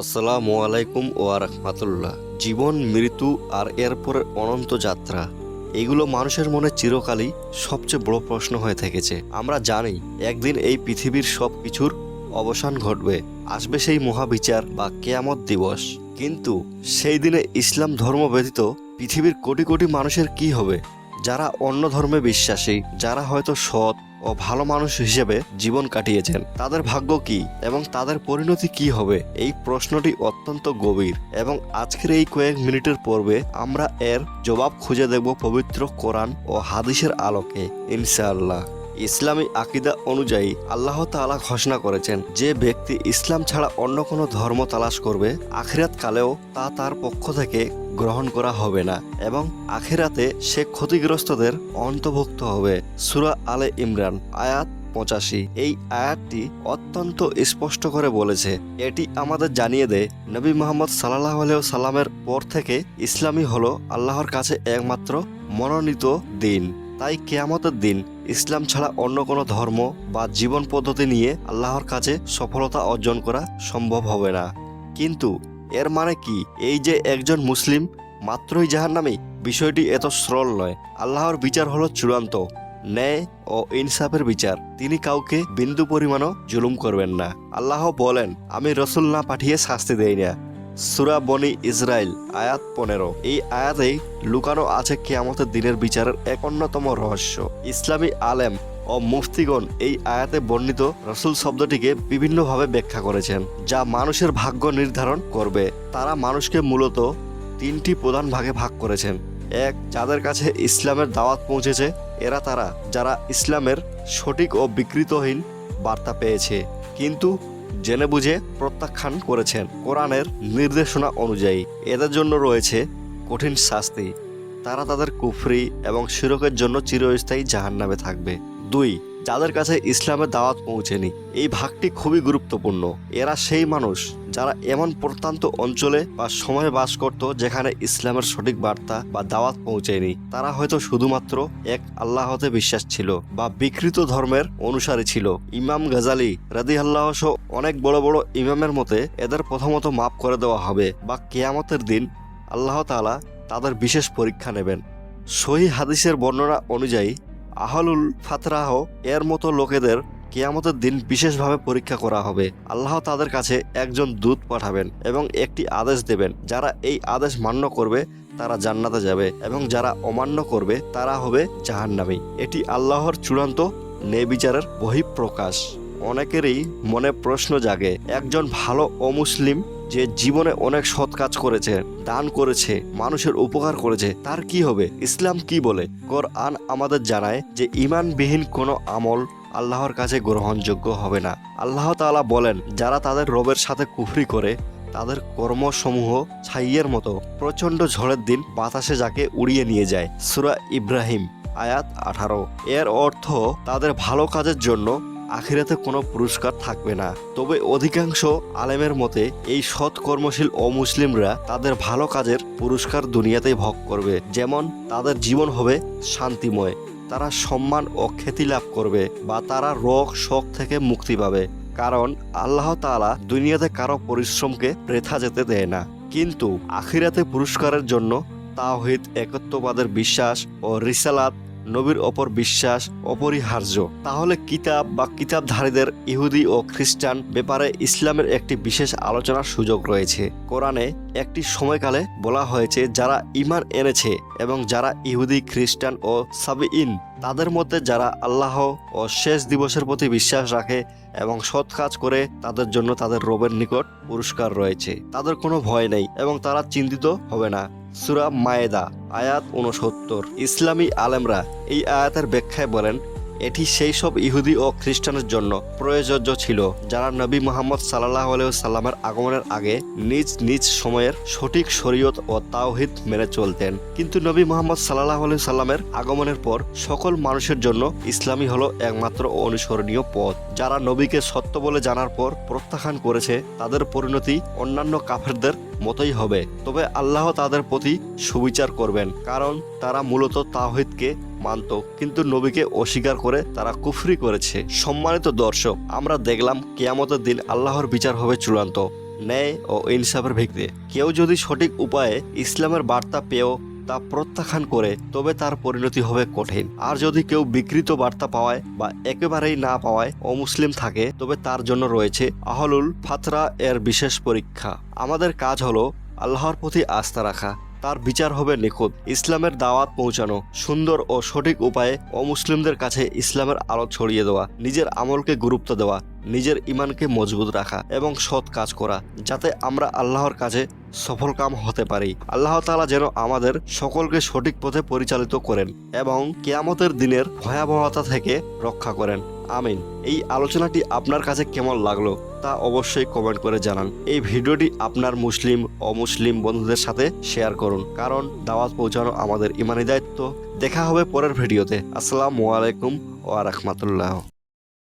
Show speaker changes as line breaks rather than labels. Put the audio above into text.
আসসালামু আলাইকুম ও রাহমাতুল্লাহ। জীবন, মৃত্যু আর এরপর অনন্ত যাত্রা, এগুলো মানুষের মনে চিরকালই সবচেয়ে বড় প্রশ্ন হয়ে থেকেছে। আমরা জানি, একদিন এই পৃথিবীর সব কিছুর অবসান ঘটবে, আসবে সেই মহাবিচার বা কেয়ামত দিবস। কিন্তু সেই দিনে ইসলাম ধর্ম ব্যতীত পৃথিবীর কোটি কোটি মানুষের কি হবে? যারা অন্য ধর্মে বিশ্বাসী, যারা হয়তো সৎ ও ভালো মানুষ হিসেবে জীবন কাটিয়েছেন। তাদের ভাগ্য কি এবং তাদের পরিণতি কি হবে? এই প্রশ্নটি অত্যন্ত গভীর এবং আজকের এই কয়েক মিনিটের পর্বে আমরা এর জবাব খুঁজে দেখব পবিত্র কোরআন ও হাদিসের আলোকে, ইনশাআল্লাহ। ইসলামী আকিদা অনুযায়ী আল্লাহ তাআলা ঘোষণা করেছেন, যে ব্যক্তি ইসলাম ছাড়া অন্য কোনো ধর্ম তালাশ করবে, আখিরাত কালেও তা তার পক্ষ থেকে গ্রহণ করা হবে না এবং আখেরাতে সে ক্ষতিগ্রস্তদের অন্তর্ভুক্ত হবে। সুরা আলে ইমরান, আয়াত পঁচাশি। এই আয়াতটি অত্যন্ত স্পষ্ট করে বলেছে, এটি আমাদের জানিয়ে দেয়, নবী মোহাম্মদ সাল্লাহ আলহ সাল্লামের পর থেকে ইসলামই হলো আল্লাহর কাছে একমাত্র মনোনীত দিন। তাই কেয়ামতের দিন ইসলাম ছাড়া অন্য কোনো ধর্ম বা জীবন পদ্ধতি নিয়ে আল্লাহর কাছে সফলতা অর্জন করা সম্ভব হবে না। কিন্তু এর মানে কি? এই যে একজন মুসলিম, মাত্রই জাহান্নামী, বিষয়টি এত সরল নয়। আল্লাহর বিচার হলো চূড়ান্ত। ন্যায় ও ইনসাফের বিচার। তিনি কাউকে বিন্দু পরিমাণও জুলুম করবেন না। আল্লাহ বলেন, আমি রসুল না পাঠিয়ে শাস্তি দেই না। সুরা বনি ইসরায়েল আয়াত পনেরো। এই আয়াতেই লুকানো আছে কেয়ামতের দিনের বিচারের এক অন্যতম রহস্য। ইসলামী আলেম ও মুফতিগণ এই আয়াতে বর্ণিত রসুল শব্দটিকে বিভিন্নভাবে ব্যাখ্যা করেছেন, যা মানুষের ভাগ্য নির্ধারণ করবে। তারা মানুষকে মূলত তিনটি প্রধান ভাগে ভাগ করেছেন। এক, যাদের কাছে ইসলামের দাওয়াত পৌঁছেছে, এরা তারা, যারা ইসলামের সঠিক ও বিকৃতহীন বার্তা পেয়েছে। কিন্তু জেনে বুঝে প্রত্যাখ্যান করেছেন কোরআনের নির্দেশনা অনুযায়ী। এদের জন্য রয়েছে কঠিন শাস্তি। তারা তাদের কুফরি এবং শিরকের জন্য চিরস্থায়ী জাহান্নামে থাকবে। দুই, যাদের কাছে ইসলামের দাওয়াত পৌঁছেনি। এই ভাগটি খুবই গুরুত্বপূর্ণ। এরা সেই মানুষ যারা এমন প্রত্যন্ত অঞ্চলে বা সময়ে বাস করত যেখানে ইসলামের সঠিক বার্তা বা দাওয়াত পৌঁছেনি। তারা হয়তো শুধুমাত্র এক আল্লাহতে বিশ্বাস ছিল বা বিকৃত ধর্মের অনুসারী ছিল। ইমাম গাজালি রাদি আল্লাহ সহ অনেক বড় বড় ইমামের মতে এদের প্রথমত মাফ করে দেওয়া হবে বা কেয়ামতের দিন আল্লাহ তাআলা তাদের বিশেষ পরীক্ষা নেবেন। সহি হাদিসের বর্ণনা অনুযায়ী আহলুল ফাতরাহ এর মতো লোকেদের কেয়ামতের দিন বিশেষভাবে পরীক্ষা করা হবে। আল্লাহ তাদের কাছে একজন দূত পাঠাবেন এবং একটি আদেশ দেবেন। যারা এই আদেশ মান্য করবে, তারা জান্নাতে যাবে এবং যারা অমান্য করবে, তারা হবে জাহান্নামী। এটি আল্লাহর চূড়ান্ত নেবিচারের বহিঃপ্রকাশ। অনেকেরই মনে প্রশ্ন জাগে, একজন ভালো অমুসলিম যে জীবনে অনেক সৎ কাজ করেছে, দান করেছে, মানুষের উপকার করেছে, তার কি হবে? ইসলাম কি বলে? কোরআন আমাদের জানায় যে ইমানবিহীন কোনো আমল আল্লাহর কাছে গ্রহণযোগ্য হবে না। আল্লাহ তাআলা বলেন, যারা তাদের রবের সাথে কুফরি করে, তাদের কর্মসমূহ ছাইয়ের মতো। প্রচণ্ড ঝড়ের দিন বাতাসে যাকে উড়িয়ে নিয়ে যায়। সুরা ইব্রাহিম, আয়াত আঠারো। এর অর্থ, তাদের ভালো কাজের জন্য আখিরাতে কোনো পুরস্কার থাকবে না। তবে অধিকাংশ আলেমের মতে, এই সৎ কর্মশীল অমুসলিমরা তাদের ভালো কাজের পুরস্কার দুনিয়াতেই ভোগ করবে। যেমন, তাদের জীবন হবে শান্তিময়। তারা সম্মান ও খ্যাতি লাভ করবে বা তারা রোগ, শোক থেকে মুক্তি পাবে। কারণ, আল্লাহ তাআলা দুনিয়াতে কারও পরিশ্রমকে বৃথা যেতে দেয় না। কিন্তু, আখিরাতে পুরস্কারের জন্য তাওহিদ, একত্ববাদের বিশ্বাস ও রিসালাত নবীর ওপর বিশ্বাস অপরিহার্য। তাহলে কিতাব বা কিতাবধারীদের ইহুদি ও খ্রিস্টান ব্যাপারে ইসলামের একটি বিশেষ আলোচনার সুযোগ রয়েছে। কোরআনে একটি সময়কালে বলা হয়েছে, যারা ইমান এনেছে এবং যারা ইহুদি, খ্রিস্টান ও সাবিইন তাদের মধ্যে যারা আল্লাহ ও শেষ দিবসের প্রতি বিশ্বাস রাখে এবং সৎ কাজ করে, তাদের জন্য তাদের রবের নিকট পুরস্কার রয়েছে। তাদের কোনো ভয় নেই এবং তারা চিন্তিত হবে না। সুরা মায়েদা, আয়াত উনসত্তর ইসলামী আলেমরা এই আয়াতের ব্যাখ্যায় বলেন, এটি সেই সব ইহুদি ও খ্রিস্টানের জন্য প্রয়োজ্য ছিল, যারা নবী মোহাম্মদ সাল্লাহ সাল্লামের আগমনের আগে নিজ নিজ সময়ের সঠিক শরীয়ত ও তাওহিদ মেনে চলতেন। কিন্তু নবী মোহাম্মদ সাল্লাহ সাল্লামের আগমনের পর সকল মানুষের জন্য ইসলামী হলো একমাত্র অনুসরণীয় পথ। যারা নবীকে সত্য বলে জানার পর প্রত্যাখ্যান করেছে, তাদের পরিণতি অন্যান্য কাফেরদের মতোই হবে। তবে আল্লাহ তাদের প্রতি সুবিচার করবেন, কারণ তারা মূলত তাহিদকে মানত, কিন্তু নবীকে অস্বীকার করে তারা কুফরি করেছে। সম্মানিত দর্শক, আমরা দেখলাম কেয়ামতের দিন আল্লাহর বিচার হবে চূড়ান্ত। ন্যায় ও ইনসাফের ভিত্তিতে। কেউ যদি সঠিক উপায়ে ইসলামের বার্তা পেয়েও তা প্রত্যাখ্যান করে, তবে তার পরিণতি হবে কঠিন। আর যদি কেউ বিকৃত বার্তা পাওয়ায় বা একেবারেই না পাওয়ায় অমুসলিম থাকে, তবে তার জন্য রয়েছে আহলুল ফাতরা এর বিশেষ পরীক্ষা। আমাদের কাজ হলো আল্লাহর প্রতি আস্থা রাখা। তার বিচার হবে নিখুঁত। ইসলামের দাওয়াত পৌঁছানো সুন্দর ও সঠিক উপায়ে অমুসলিমদের কাছে ইসলামের আলো ছড়িয়ে দেওয়া, নিজের আমলকে গুরুত্ব দেওয়া, নিজের ইমানকে মজবুত রাখা এবং সৎ কাজ করা, যাতে আমরা আল্লাহর কাছে সফলকাম হতে পারি। আল্লাহ তালা যেন আমাদের সকলকে সঠিক পথে পরিচালিত করেন এবং কেয়ামতের দিনের ভয়াবহতা থেকে রক্ষা করেন। আমিন। এই আলোচনাটি আপনার কাছে কেমন লাগল? তা অবশ্যই কমেন্ট করে জানান। এই ভিডিওটি আপনার মুসলিম, অমুসলিম বন্ধুদের সাথে শেয়ার করুন। কারণ দাওয়াত পৌঁছানো আমাদের ইমানি দায়িত্ব। দেখা হবে পরের ভিডিওতে। আসসালামু আলাইকুম ওয়া রাহমাতুল্লাহ।